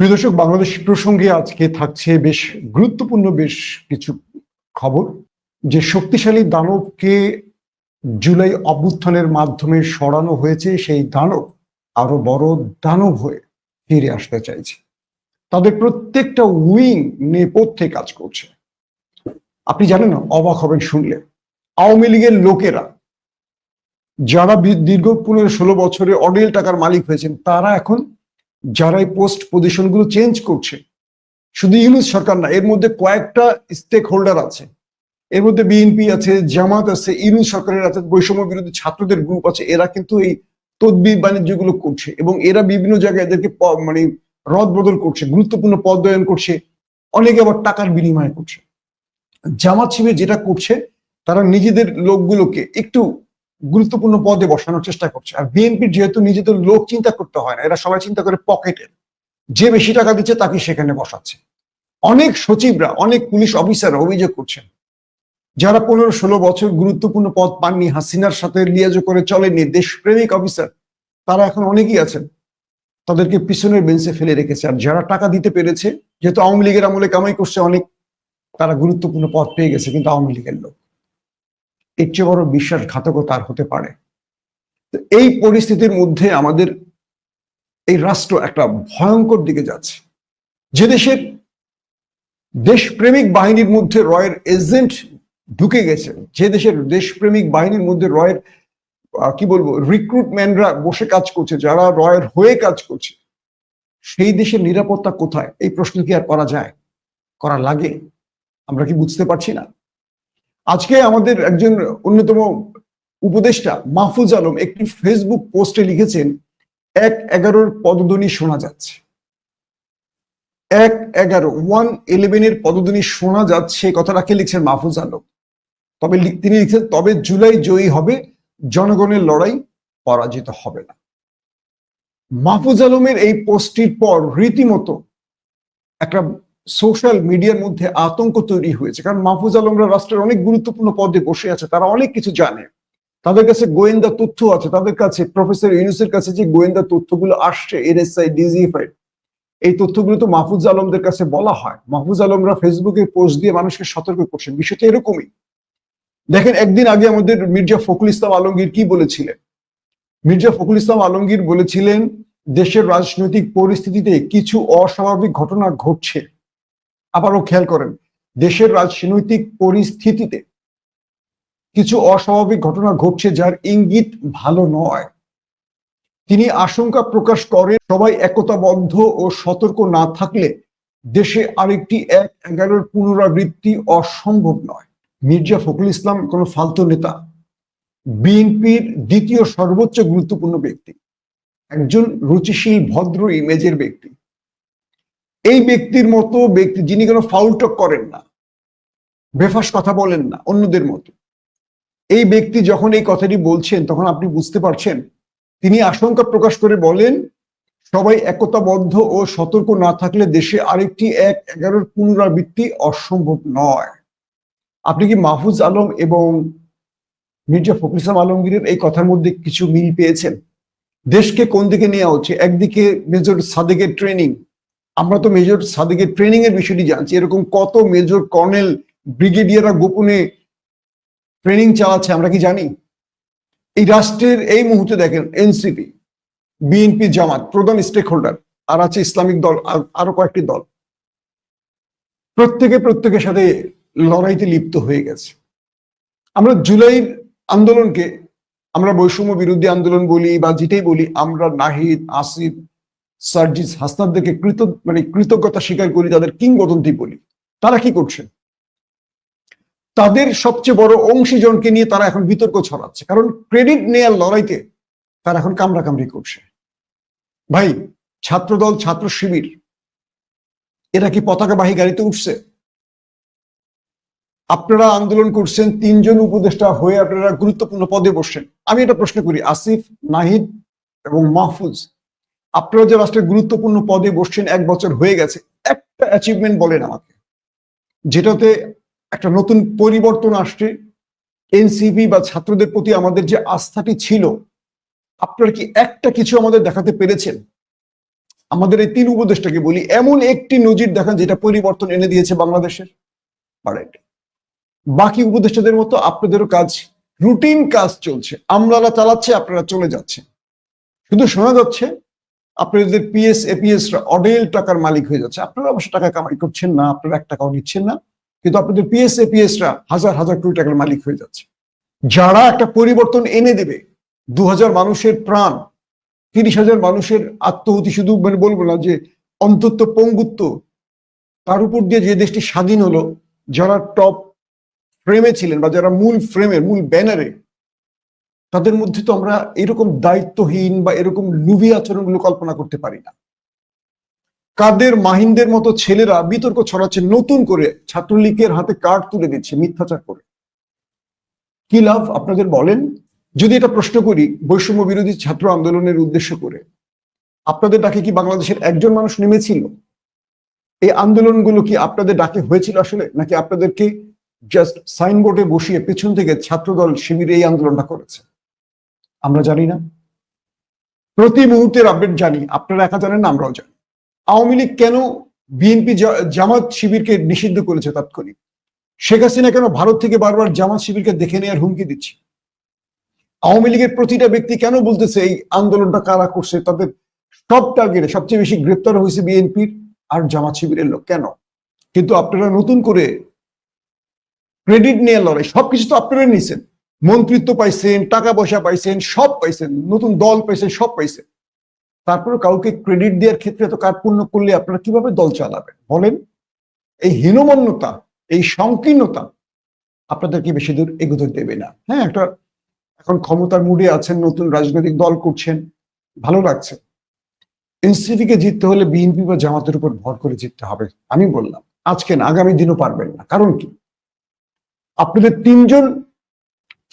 প্রিয় দর্শক, বাংলাদেশ প্রসঙ্গে আজকে থাকছে বেশ গুরুত্বপূর্ণ বেশ কিছু খবর। যে শক্তিশালী দানবকে জুলাই অভ্যুত্থানের মাধ্যমে সরানো হয়েছে, সেই দানব আরও বড় দানব হয়ে ফিরে আসতে চাইছে। তাদের প্রত্যেকটা উইং নেপথ্যে কাজ করছে। আপনি জানেন না, অবাক হবেন শুনলে। আওয়ামী লীগের লোকেরা যারা দীর্ঘ পনেরো ষোলো বছরে অডেল টাকার মালিক হয়েছেন, তারা এখন যারা এই পোস্ট পজিশনগুলো চেঞ্জ করছে, শুধু ইউনুস সরকার না, এর মধ্যে কয়েকটা স্টেক হোল্ডার আছে। এর মধ্যে বিএনপি আছে, জামাত আছে, ইউনুস সরকারের আছে, বৈষম্য বিরোধী ছাত্রদের গ্রুপ আছে, এরা কিন্তু এই তদবির বাণিজ্যগুলো করছে এবং এরা বিভিন্ন জায়গায় এদেরকে মানে রদ বদল করছে, গুরুত্বপূর্ণ পদায়ন করছে, অনেকে আবার টাকার বিনিময় করছে। জামাত শিবির যেটা করছে, তারা নিজেদের লোকগুলোকে একটু গুরুত্বপূর্ণ পদে বসানোর চেষ্টা করছে। আর বিএনপির যেহেতু নিজেদের লোক চিন্তা করতে হয় না, এরা সবাই চিন্তা করে পকেটের। যে বেশি টাকা দিচ্ছে তাকে সেখানে বসাচ্ছে। অনেক সচিবরা, অনেক পুলিশ অফিসাররা অভিযোগ করছেন, যারা পনেরো ষোলো বছর গুরুত্বপূর্ণ পদ পাননি, হাসিনার সাথে লিয়াজো করে চলেনি দেশপ্রেমিক অফিসার, তারা এখন অনেকেই আছেন, তাদেরকে পিছনের বেঞ্চে ফেলে রেখেছে। আর যারা টাকা দিতে পেরেছে, যেহেতু আওয়ামী লীগের আমলে কামাই করছে অনেক, তারা গুরুত্বপূর্ণ পদ পেয়ে গেছে, কিন্তু আওয়ামী লীগের লোক। এর চেয়ে বড় বিশ্বাসঘাতকতা হতে পারে। এই পরিস্থিতির মধ্যে আমাদের এই রাষ্ট্র একটা ভয়ঙ্কর দিকে যাচ্ছে। যে দেশের দেশপ্রেমিক বাহিনীর মধ্যে রয়ের এজেন্ট ঢুকে গেছে, যে দেশের দেশপ্রেমিক বাহিনীর মধ্যে রয়ের কি বলব রিক্রুটম্যানরা বসে কাজ করছে, যারা রয়ের হয়ে কাজ করছে, সেই দেশের নিরাপত্তা কোথায়? এই প্রশ্ন কি আর করা যায়? করা লাগে? আমরা কি বুঝতে পারছি না? আজকে আমাদের একজন অন্যতম উপদেষ্টা, মাহফুজ আলম, একটি ফেসবুক পোস্টে লিখেছেন, এক এগারোর পদধ্বনি শোনা যাচ্ছে। এক এগারো ওয়ান ইলেভেনের পদধ্বনি শোনা যাচ্ছে কথাটাকে লিখছেন? মাহফুজ আলম। তবে তিনি লিখছেন, তবে জুলাই জয়ী হবে, জনগণের লড়াই পরাজিত হবে না। মাহফুজ আলমের এই পোস্টটির পর রীতিমতো একটা সোশ্যাল মিডিয়ার মধ্যে আতঙ্ক তৈরি হয়েছে। কারণ মাহফুজ আলমরা রাষ্ট্রের অনেক গুরুত্বপূর্ণ পদে বসে আছে, তারা অনেক কিছু জানে। তাদের কাছে গোয়েন্দা তথ্য আছে, তাদের কাছে প্রফেসর ইউনুসের কাছে যে গোয়েন্দা তথ্যগুলো আসছে, এনএসআই, ডিজিএফআই, এই তথ্যগুলো তো মাহফুজ আলমদের কাছে বলা হয়। মাহফুজ আলমরা ফেসবুকে পোস্ট দিয়ে মানুষকে সতর্ক করছেন, বিষয়টা এরকমই। দেখেন, একদিন আগে আমাদের মির্জা ফখরুল ইসলাম আলমগীর কি বলেছিলেন? মির্জা ফখরুল ইসলাম আলমগীর বলেছিলেন, দেশের রাজনৈতিক পরিস্থিতিতে কিছু অস্বাভাবিক ঘটনা ঘটছে। আবারও খেয়াল করেন, দেশের রাজনৈতিক পরিস্থিতিতে কিছু অস্বাভাবিক ঘটনা ঘটছে যার ইঙ্গিত ভালো নয়। তিনি আশঙ্কা প্রকাশ করেন, সবাই একতাবদ্ধ ও সতর্ক না থাকলে দেশে আরেকটি এক এগারোর পুনরাবৃত্তি অসম্ভব নয়। মির্জা ফখরুল ইসলাম কোন ফালতু নেতা, বিএনপির দ্বিতীয় সর্বোচ্চ গুরুত্বপূর্ণ ব্যক্তি, একজন রুচিশীল, ভদ্র ইমেজের ব্যক্তি। এই ব্যক্তির মতো ব্যক্তি যিনি কোনো ফাউলটক করেন না, বেফাস কথা বলেন না, অন্যদের মতো। এই ব্যক্তি যখন এই কথাটি বলছেন, তখন আপনি বুঝতে পারছেন, তিনি আশঙ্কা প্রকাশ করে বলেন, সবাই একতাবদ্ধ ও সতর্ক না থাকলে দেশে আরেকটি এক এগারোর পুনরাবৃত্তি অসম্ভব নয়। আপনি কি মাহফুজ আলম এবং মির্জা ফখরুল ইসলাম আলমগীরের এই কথার মধ্যে কিছু মিল পেয়েছেন? দেশকে কোন দিকে নেওয়া হচ্ছে? একদিকে মেজর সাদেকের ট্রেনিং আমরা তো মেজর সাদেকের ট্রেনিং এর বিষয়টি জানছি, এরকম কত মেজর কর্নেল ব্রিগেডিয়াররা গোপনে ট্রেনিং চালাচ্ছে আমরা কি জানি? এই রাষ্ট্রের এই মুহূর্তে দেখেন, এনসিপি, বিএনপি জামাত, প্রধান স্টেক হোল্ডার আর আছে ইসলামিক দল, আর- কয়েকটি দল। প্রত্যেকে প্রত্যেকের সাথে লড়াইতে লিপ্ত হয়ে গেছে। আমরা জুলাইর আন্দোলনকে আমরা বৈষম্য বিরোধী আন্দোলন বলি বা যেটাই বলি, আমরা নাহিদ, আসিফ সার্জিস হাসনাদদেরকে কৃত মানে কৃতজ্ঞতা স্বীকার করি, তাদের কিংবদন্তি বলি। তারা কি করছে? তাদের সবচেয়ে বড় অংশীজনকে নিয়ে তারা এখন বিতর্ক ছড়াচ্ছে। কারণ ক্রেডিট নেয়ার লড়াইতে তারা এখন কামড়াকামড়ি করছে। ভাই, ছাত্রদল, ছাত্র শিবির, এরা কি পতাকাবাহী গাড়িতে উঠছে? আপনারা আন্দোলন করছেন, তিনজন উপদেষ্টা হয়ে আপনারা গুরুত্বপূর্ণ পদে বসছেন। আমি এটা প্রশ্ন করি, আসিফ, নাহিদ এবং মাহফুজ আপনারা যে রাষ্ট্রের গুরুত্বপূর্ণ পদে বসছেন, এক বছর হয়ে গেছে, একটা অ্যাচিভমেন্ট বলেন আমাকে, যেটাতে একটা নতুন পরিবর্তন আসছে, এনসিপি বা ছাত্রদের প্রতি আমাদের যে আস্থাটি ছিল, আপনারা কি একটা কিছু আমাদের দেখাতে পেরেছেন? আমাদের এই তিন উপদেশটাকে বলি, এমন একটি নজির দেখান যেটা পরিবর্তন এনে দিয়েছে বাংলাদেশের। বাকি উপদেষ্টাদের মতো আপনাদেরও কাজ রুটিন কাজ চলছে, আমলারা চালাচ্ছে, আপনারা চলে যাচ্ছে শুধু শোনা যাচ্ছে আপনাদের পিএস এপিএস অডেল টাকার মালিক হয়ে যাচ্ছে, আপনারা অবশ্য টাকা কামাই করছেন না, আপনারা এক টাকাও নিচ্ছেন না। কিন্তু আপনাদের পিএস এপিএস রা হাজার হাজার কোটি টাকার মালিক হয়ে যাচ্ছে, যারা একটা পরিবর্তন এনে দেবে দু হাজার মানুষের প্রাণ তিরিশ হাজার মানুষের আত্মহতি শুধু মানে বলব না যে অন্তত পঙ্গুত্ব, তার উপর দিয়ে যে দেশটি স্বাধীন হলো, যারা টপ ফ্রেমে ছিলেন বা যারা মূল ফ্রেমে মূল ব্যানারে তাদের মধ্যে তো আমরা এরকম দায়িত্বহীন বা এরকম লুভি আচরণগুলো কল্পনা করতে পারি না। কাদের মাহিন্দের মতো ছেলেরা বিতর্ক ছড়াচ্ছে, নতুন করে ছাত্রলীগের হাতে কার্ড তুলে দিচ্ছে মিথ্যাচার করে। কি লাভ আপনাদের বলেন? যদি এটা প্রশ্ন করি বৈষম্য বিরোধী ছাত্র আন্দোলনের উদ্দেশ্য করে, আপনাদের ডাকে কি বাংলাদেশের একজন মানুষ নেমেছিল? এই আন্দোলনগুলো কি আপনাদের ডাকে হয়েছিল আসলে, নাকি আপনাদেরকে জাস্ট সাইনবোর্ডে বসিয়ে পেছন থেকে ছাত্রদল শিবিরে এই আন্দোলনটা করেছে? আমরা জানি না। প্রতি মুহূর্তের আপডেট জানি, আপনারা একা জানেন না, আমরাও জানি। আওয়ামী লীগ কেন বিএনপি জামাত শিবিরকে নিষিদ্ধ করেছে তাৎক্ষণিক? শেখ হাসিনা কেন ভারত থেকে বারবার জামাত শিবিরকে দেখে নেওয়ার হুমকি দিচ্ছে? আওয়ামী লীগের প্রতিটা ব্যক্তি কেন বলতেছে এই আন্দোলনটা কারা করছে? তাদের সব টার্গেটে সবচেয়ে বেশি গ্রেপ্তার হয়েছে বিএনপির আর জামাত শিবিরের লোক। কেন? কিন্তু আপনারা নতুন করে ক্রেডিট নিয়ে লড়াই, সবকিছু তো আপনারা নিছেন। মন্ত্রিত্ব পাইছেন, টাকা পয়সা পাইছেন, সব পাইছেন, নতুন দল পাইছেন, সব পাইছেন। তারপরে কাউকে ক্রেডিট দেওয়ার ক্ষেত্রে তো কার্পণ্য করলে আপনারা কীভাবে দল চালাবেন? বলেন, এই হীনমন্যতা, এই সংকীর্ণতা আপনাদেরকে বেশি দূর এগোতে দেবে না। হ্যাঁ একটা এখন ক্ষমতার মুডে আছেন, নতুন রাজনৈতিক দল করছেন, ভালো লাগছে। এনসিপিকে জিততে হলে বিএনপি বা জামাতের উপর ভর করে জিততে হবে, আমি বললাম। আজকে না, আগামী দিনও পারবেন না। কারণ কি? আপনাদের তিনজন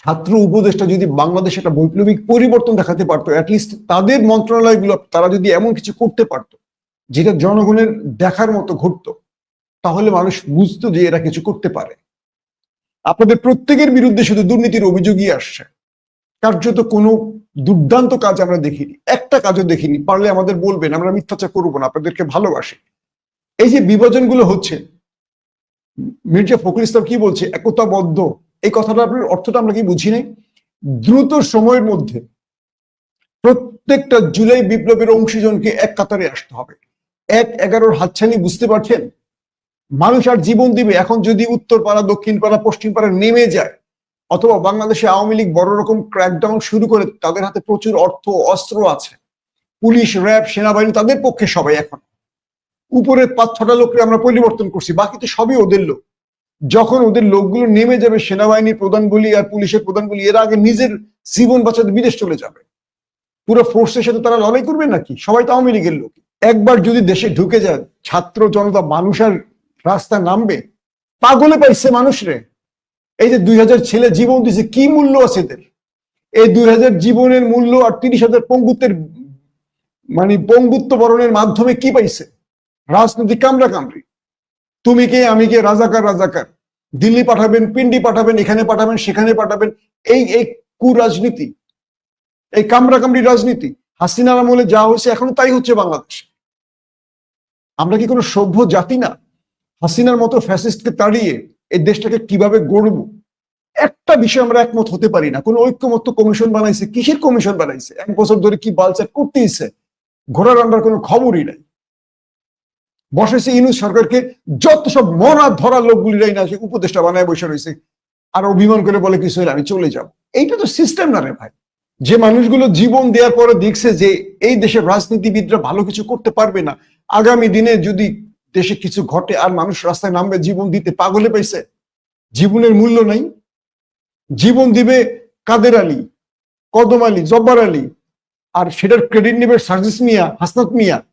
ছাত্র উপদেষ্টা যদি বাংলাদেশে একটা বৈপ্লবিক পরিবর্তন দেখাতে পারতো অ্যাটলিস্ট তাদের মন্ত্রণালয়গুলো, তারা যদি এমন কিছু করতে পারতো, যেটা জনগণের দেখার মতো ঘটতো, তাহলে মানুষ বুঝতো যে এরা কিছু করতে পারে। আপনাদের প্রত্যেকের বিরুদ্ধে শুধু দুর্নীতির অভিযোগই আসছে। কার্যত কোনো দুর্দান্ত কাজ আমরা দেখিনি, একটা কাজও দেখিনি, পারলে আমাদের বলবেন, আমরা মিথ্যাচার করব না, আপনাদেরকে ভালোবাসি। এই যে বিভাজনগুলো হচ্ছে, মির্জা ফখরুল ইসলাম কি বলছে? একতাবদ্ধ এই কথাটা আপনার অর্থটা আমরা কি বুঝি নাই? দ্রুত সময়ের মধ্যে প্রত্যেকটা জুলাই বিপ্লবের অংশীজনকে এক কাতারে আসতে হবে। এক এগারোর হাতছানি বুঝতে পারছেন? মানুষ আর জীবন দিবে। এখন যদি উত্তর পাড়া দক্ষিণ পাড়া পশ্চিম পাড়া নেমে যায়, অথবা বাংলাদেশে আওয়ামী লীগ বড় রকম ক্র্যাকডাউন শুরু করে, তাদের হাতে প্রচুর অর্থ অস্ত্র আছে। পুলিশ, র্যাব, সেনাবাহিনী, তাদের পক্ষে সবাই এখন। উপরের পাঁচ ছটা লোককে আমরা পরিবর্তন করছি, বাকি তো সবই ওদের লোক। যখন ওদের লোকগুলো নেমে যাবে সেনাবাহিনীর প্রধানগুলি আর পুলিশের প্রধানগুলি, এর আগে নিজের জীবন বাঁচাতে বিদেশ চলে যাবে। পুরো ফোর্সের সাথে তারা লড়াই করবে নাকি? সবাই তো আওয়ামী লীগের লোক একবার যদি দেশে ঢুকে যায়, ছাত্র জনতা মানুষ আর রাস্তা নামবে, পাগলে পাইছে মানুষ রে। এই যে দুই হাজার ছেলে জীবন দিছে, কি মূল্য আছে এদের? এই দুই হাজার জীবনের মূল্য আর তিরিশ হাজার পঙ্গুত্বের মানে পঙ্গুত্ব বরণের মাধ্যমে কি পাইছে? রাজনৈতিক কামরা কামড়ি তুমি কে, আমি কে, রাজাকার রাজাকার। দিল্লি পাঠাবেন, পিন্ডি পাঠাবেন, এখানে পাঠাবেন, সেখানে পাঠাবেন। এই এই কুরাজনীতি, এই কামরা কামড়ি রাজনীতি, হাসিনার আমলে যা হয়েছে এখনও তাই হচ্ছে বাংলাদেশ। আমরা কি কোনো সভ্য জাতি না? হাসিনার মতো ফ্যাসিস্টকে তাড়িয়ে এই দেশটাকে কীভাবে গড়ব? একটা বিষয় আমরা একমত হতে পারি না। কোন ঐক্যমত্য কমিশন বানাইছে, কিসের কমিশন বানাইছে? এক বছর ধরে কি বালচার করতেইছে? ঘোড়ার আন্ডার কোনো খবরই নাই। বসেছে ইনুস সরকারকে যত সব মরা ধরা লোকগুলিরাই না উপদেষ্টা বানায় বসে রয়েছে। আর অভিমান করে বলে কিছু আমি চলে যাব। এইটা তো সিস্টেম না রে ভাই। যে মানুষগুলো জীবন দেওয়ার পরে দেখছে যে এই দেশের রাজনীতিবিদরা ভালো কিছু করতে পারবে না, আগামী দিনে যদি দেশে কিছু ঘটে আর মানুষ রাস্তায় নামবে, জীবন দিতে পাগলে পাইছে জীবনের মূল্য নাই। জীবন দিবে কাদের আলী? কদম আলী? জব্বার আলী? আর সেটার ক্রেডিট নেবে সার্জিস মিয়া, হাসনাত মিয়া।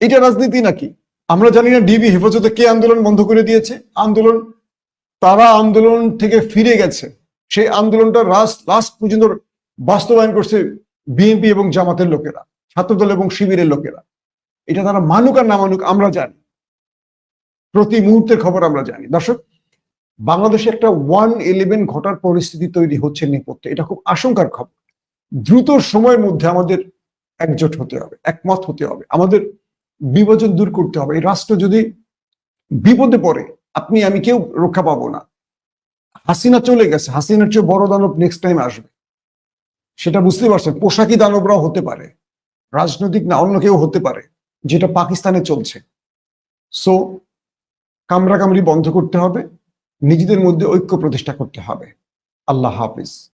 এটা রাজনীতি নাকি? আমরা জানি না ডিবি হেফাজতে কে আন্দোলন বন্ধ করে দিয়েছে। আন্দোলন, তারা আন্দোলন থেকে ফিরে গেছে। সেই আন্দোলনটা লাস্ট লাস্ট পর্যন্ত বাস্তবায়ন করছে বিএনপি এবং জামাতের লোকেরা, ছাত্রদল এবং শিবিরের লোকেরা। এটা তারা মানুক আর না মানুক আমরা জানি। প্রতি মুহূর্তের খবর আমরা জানি। দর্শক, বাংলাদেশে একটা ওয়ান ইলেভেন ঘটার পরিস্থিতি তৈরি হচ্ছে নেপথ্যে। এটা খুব আশঙ্কার খবর। দ্রুত সময়ের মধ্যে আমাদের একজোট হতে হবে, একমত হতে হবে। আমাদের বিভাজন দূর করতে হবে। এই রাষ্ট্র যদি বিপদে পড়ে, আপনি, আমি কেউ রক্ষা পাবো না। হাসিনা চলে গেছে। হাসিনার চেয়ে বড় দানব নেক্সট টাইম আসবে। সেটা বুঝতে পারছেন। পোশাকি দানবরাও হতে পারে। রাজনৈতিক না, অন্য কেউ হতে পারে, যেটা পাকিস্তানে চলছে। সো কামরা কামড়াকামড়ি বন্ধ করতে হবে। নিজেদের মধ্যে ঐক্য প্রতিষ্ঠা করতে হবে। আল্লাহ হাফিজ।